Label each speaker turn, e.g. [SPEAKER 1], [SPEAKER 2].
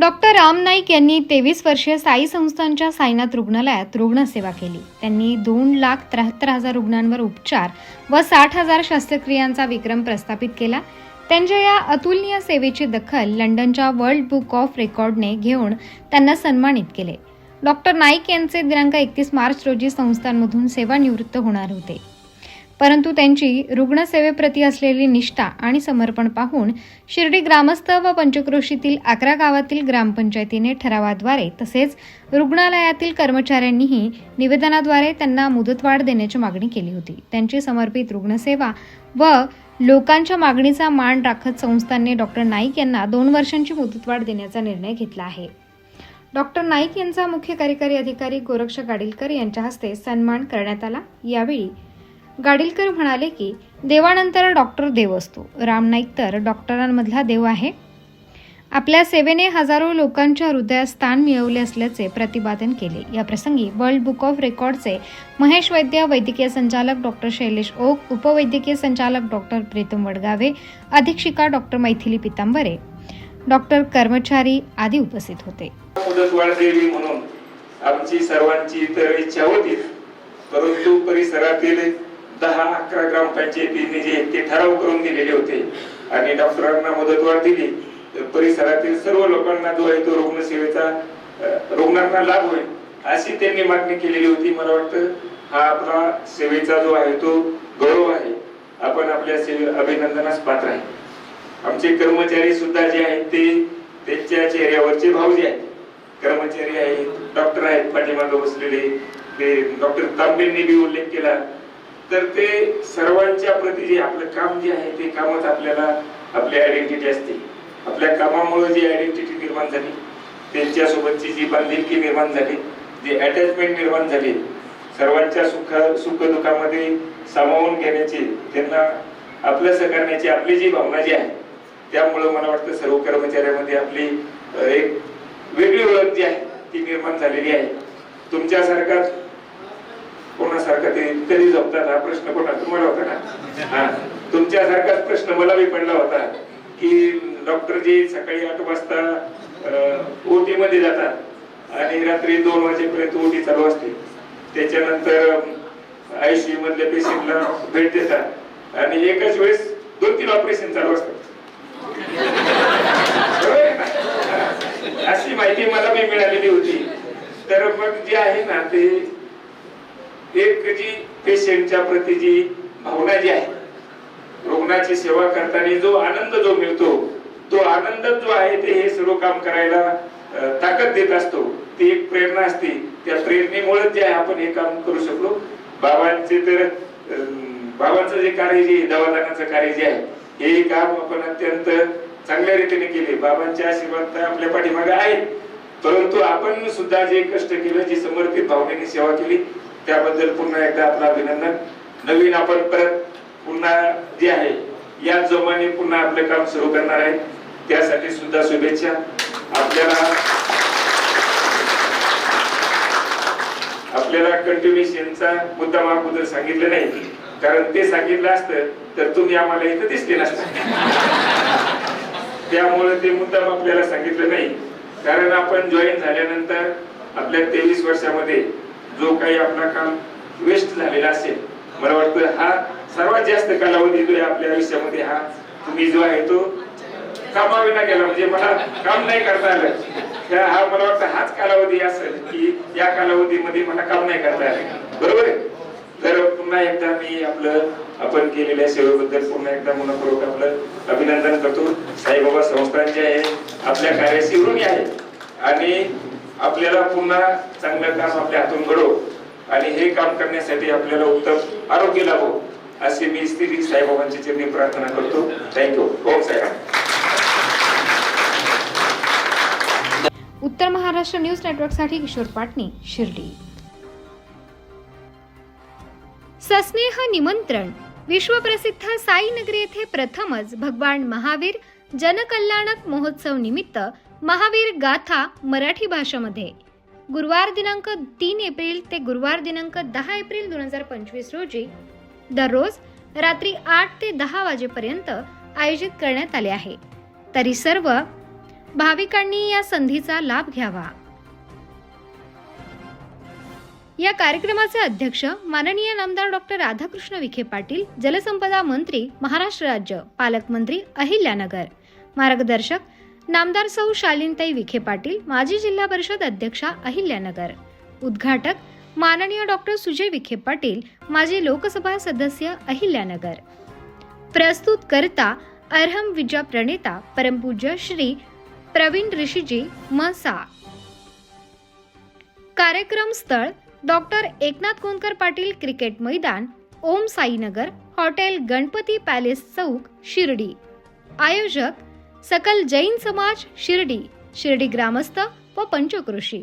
[SPEAKER 1] Doctor Ram Naik यांनी तेवीस वर्षीय साई संस्थांच्या साईनाथ रुग्णालयात रुग्णसेवा केली. त्यांनी दोन लाख त्र्याहत्तर हजार रुग्णांवर उपचार व साठ हजार शस्त्रक्रियांचा विक्रम प्रस्थापित केला. त्यांच्या या अतुलनीय सेवेची दखल लंडनच्या वर्ल्ड बुक ऑफ रेकॉर्डने घेऊन त्यांना सन्मानित केले. डॉक्टर नाईक यांचे दिनांक एकतीस मार्च रोजी संस्थांमधून सेवानिवृत्त होणार होते. परंतु त्यांची रुग्णसेवेप्रती असलेली निष्ठा आणि समर्पण पाहून शिर्डी ग्रामस्थ व पंचक्रोशीतील अकरा गावातील ग्रामपंचायतीने ठरावाद्वारे तसेच रुग्णालयातील कर्मचाऱ्यांनीही निवेदनाद्वारे त्यांना मुदतवाढ देण्याची मागणी केली होती. त्यांची समर्पित रुग्णसेवा व लोकांच्या मागणीचा मान राखत संस्थांनी डॉक्टर नाईक यांना दोन वर्षांची मुदतवाढ देण्याचा निर्णय घेतला आहे. डॉक्टर नाईक यांचा मुख्य कार्यकारी अधिकारी गोरक्ष गाडीलकर यांच्या हस्ते सन्मान करण्यात आला. यावेळी गाडीलकर म्हणाले की देवानंतर डॉक्टर देव असतो. राम नाईक तर डॉक्टरांमधला देव आहे. आपल्या सेवेने हजारो लोकांच्या हृदयात स्थान मिळवले असल्याचे प्रतिपादन केले. या प्रसंगी वर्ल्ड बुक ऑफ रेकॉर्डचे महेश वैद्य वैद्यकीय संचालक डॉक्टर शैलेश ओक उपवैद्यकीय संचालक डॉक्टर प्रीतम वडगावे अधीक्षिका डॉक्टर मैथिली पितांबरे डॉक्टर कर्मचारी आदी उपस्थित होते.
[SPEAKER 2] म्हणून आमची सर्वांची इच्छा होती परंतु परिसरातील दहा अकरा ग्रामपंचायतींनी जे ते ठराव करून दिलेले होते आणि डॉक्टरांना मुदतवाढ दिली तर परिसरातील सर्व लोकांना जो आहे तो रुग्णसेवेचा रुग्णांना लाभ होईल अशी त्यांनी मागणी केलेली होती. मला वाटतं हा आपला सेवेचा जो आहे तो गौरव आहे. आपण आपल्या सेवे अभिनंदनास पात्र आहे. आमचे कर्मचारी सुद्धा जे आहेत ते त्यांच्या चेहऱ्यावरचे भाव जे आहेत कर्मचारी आहेत डॉक्टर आहेत पाठीमागे बसलेले. ते डॉक्टर तांबेंनी बी उल्लेख केला. तर ते सर्वांच्या प्रती जे आपलं काम जे आहे ते कामच आपल्याला आपली आयडेंटिटी असते आपल्या कामामुळे जी आयडेंटिटी निर्माण झाली त्यांच्यासोबतची जी बांधिलकी निर्माण झाली जी अटॅचमेंट निर्माण झाली सर्वांच्या सुख सुखदुःखामध्ये सामावून घेण्याची त्यांना आपलंसं करण्याची आपली जी भावना जी आहे त्यामुळं मला वाटतं सर्व कर्मचाऱ्यामध्ये आपली एक वेगळी ओळख जी आहे ती निर्माण झालेली आहे. तुमच्यासारखाच कोणासारखा ते कधी जपतात हा प्रश्न कोणा तुम्हाला होता ना? हा. तुमच्यासारखाच प्रश्न मला बी पडला होता की डॉक्टर जे सकाळी आठ वाजता ओटी मध्ये जातात आणि रात्री दोन वाजेपर्यंत ओटी चालू असते. त्याच्यानंतर आयसीयू मधल्या पेशंटला भेट देतात आणि एकाच वेळेस दोन तीन ऑपरेशन चालू असतात. अशी माहिती मला मी मिळालेली होती. तर मग जे आहे ना ते पेशंटच्या प्रती जी भावना जी आहे रुग्णाची सेवा करताना जो आनंद जो मिळतो तो आनंद जो आहे ते हे सर्व काम करायला ताकद देत असतो. ती एक प्रेरणा असते. त्या प्रेरणेमुळे जे आहे आपण हे काम करू शकलो. बाबांचे तर बाबांचं जे कार्य जे आहे, दवाखान्याचं कार्य जे आहे हे काम आपण अत्यंत चांगल्या रीतीने केले. बाबांचे आशीर्वाद आपल्या पाठीमागे आहेत. परंतु आपण सुद्धा जे कष्ट केलं जी समर्पित भावनेने सेवा केली त्याबद्दल पुन्हा एकदा आपलं अभिनंदन. नवीन आपण परत पुन्हा जे आहे या जोमाने पुन्हा आपलं काम सुरू करणार आहे. त्यासाठी सुद्धा शुभेच्छा. आपल्याला आपल्याला कंटिन्युएशनचा मुद्दा अगोदर सांगितलं नाही. कारण ते सांगितलं असतं तर तुम्ही आम्हाला इथं दिसले नसता. त्यामुळे ते मुद्दाम आपल्याला सांगितलं नाही. कारण आपण जॉईन झाल्यानंतर आपल्या तेवीस वर्षामध्ये जो काही आपला काम वेस्ट झालेला असेल मला वाटतं हा सर्वात जास्त कालावधी जो आहे आपल्या आयुष्यामध्ये हा तुम्ही जो आहे तो कामाविना गेला. म्हणजे मला काम नाही करता आलं. हा मला वाटतं हाच कालावधी असेल की या कालावधीमध्ये मला काम नाही करता आलं. बरोबर आहे? तर पुन्हा एकदा मी आपलं आपण केलेल्या सेवेबद्दल पुन्हा एकदा मनपूर्वक आपलं अभिनंदन करतो. साईबाबा संस्थान जे आहे आपल्या कार्याशी ऋणी आहे आणि आपल्याला पुन्हा चांगलं काम आपल्या हातून घडो. आणि हे काम करण्यासाठी आपल्याला उत्तम आरोग्य लाभो असे मी स्थिती साईबाबांची चरणी प्रार्थना करतो. Thank you Om Sairam.
[SPEAKER 1] Uttar Maharashtra news नेटवर्कसाठी किशोर पाटणी शिर्डी. सस्नेह निमंत्रण. विश्वप्रसिद्ध साईनगरी येथे प्रथमच भगवान महावीर जनकल्याणक महोत्सव निमित्त महावीर गाथा मराठी भाषेमध्ये. गुरुवार दिनांक तीन एप्रिल ते गुरुवार दिनांक दहा एप्रिल दोन हजार पंचवीस रोजी दररोज रात्री आठ ते दहा वाजेपर्यंत आयोजित करण्यात आले आहे. तरी सर्व भाविकांनी या संधीचा लाभ घ्यावा. या कार्यक्रमाचे अध्यक्ष माननीय नामदार डॉक्टर राधाकृष्ण विखे पाटील जलसंपदा मंत्री महाराष्ट्र राज्य पालकमंत्री अहिल्यानगर. मार्गदर्शक नामदार सौ शालिनताई विखे पाटील माजी जिल्हा परिषद अध्यक्षा अहिल्यानगर. उद्घाटक माननीय डॉक्टर सुजय विखे पाटील माजी लोकसभा सदस्य अहिल्यानगर. प्रस्तुत करता अर्हम विजा प्रणेता परमपूज्य श्री प्रवीण ऋषीजी मसा कार्यक्रम स्थळ डॉक्टर एकनाथ कोणकर पाटील क्रिकेट मैदान ओम साईनगर हॉटेल गणपती पॅलेस चौक शिर्डी. आयोजक सकल जैन समाज शिर्डी. शिर्डी ग्रामस्थ व पंचकृषी